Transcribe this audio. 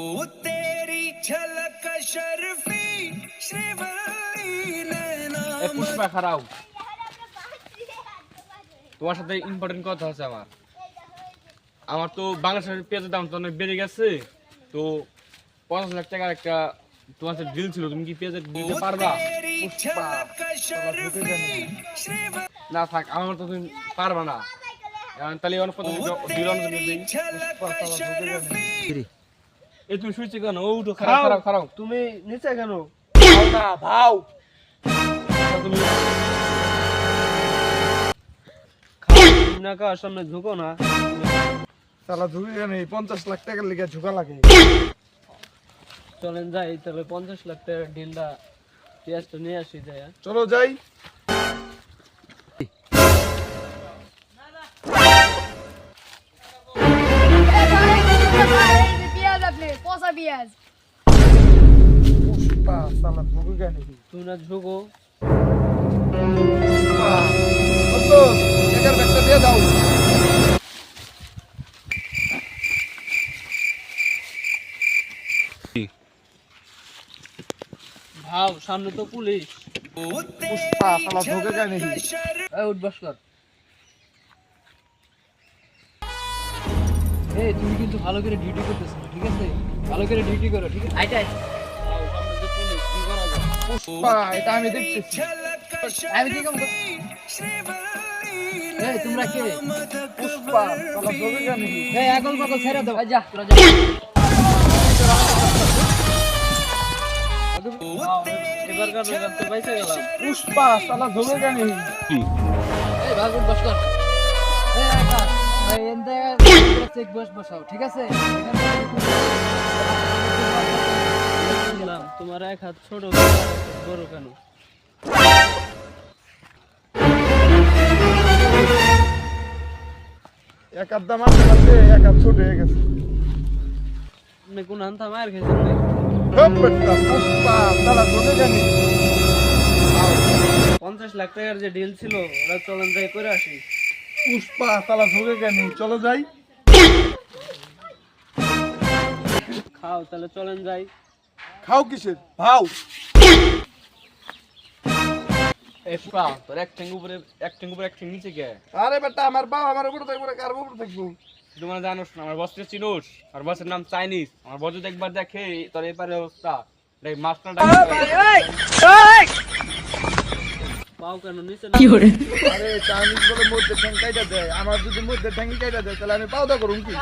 ओ तेरी झलक शर्फी श्रीवल्ली नैना এ পুষ্পা খারাও তোমার সাথে ইম্পর্টেন্ট কথা আছে আমার আমার তো বাংলাদেশের পেঁয়াজের দাম তো অনেক বেড়ে গেছে তো পঞ্চাশ লাখ টাকার একটা তোমার সাথে ডিল ছিল তুমি কি পেঁয়াজের দিতে পারবা तेरी झलक शर्फी श्रीवल्ली না থাক আমার তো তুমি পারবা না এখন তাহলে অনেক প্রথমে এ তুমি শুয়েছে কেন উঠো খারাপ খারাপ তুমি নিচে কেন? ভাও তুমি নাকা সামনে ঝুঁকো না। তাহলে ঝুঁকি কেন? পঞ্চাশ লাখ টাকার লিগে ঝুঁকা লাগে। চলেন যাই তাহলে পঞ্চাশ লাখ টাকার ডিলটা পেঁয়াজটা নিয়ে আসি যাই হ্যাঁ। চলো যাই। পচা পেঁয়াজ পুষ্পা সালা ঝুঁকে কেন তুমি না ঝুঁকো এটার ব্যাগটা দিয়ে দাও ভাও সামনে তো পুলিশ। পুষ্পা সালা কেন এই উঠবাস কর। এই তুমি কিন্তু ভালো করে ডিউটি করতেছো ঠিক আছে? ভালো করে ডিউটি করো ঠিক আছে? আইটাই সামনে তো পুলিশ কি করা যায় পুষ্পা এটা আমি দেখতেছি। আমি কি কাম কর- এই তোমরা কে? পুষ্পা সালা ঝুঁকে কেন এই আগল পাগল ছেড়ে দাও। যা তোরা যা। এবার কার তো পাইছে গেলাম। পুষ্পা সালা ঝুঁকে কেন? এই ভাগুন বস কর। চেক বস বসাও ঠিক আছে? তোমার এক হাত ছোট বড় কেন? এক আধা মারতে মারতে এক হাত ছোট হয়ে গেছে। আপনি কোন আনতা মার খেয়েছেন পঞ্চাশ লাখ টাকার যে ডিল ছিল ওরা চলেন যাই করে আসি। পুষ্পা সালা ঝুঁকে কেন চলো যাই। খাও তাহলে চলেন যাই। খাও কিসের? ভাও। তোর এক উপরে এক উপরে এক নিচে কে? আরে বেটা আমার বাপ আমার উপরে থাকব না কার উপরে থাকব? তুই মানে জানোস না আমার বসকে চিনোস আমার বসের নাম চাইনিজ। আমার বস যদি একবার দেখে তোর এপারে অবস্থা। দেখ মাস্টার পাও কেন? নিচে কি পাওদা করুম কি?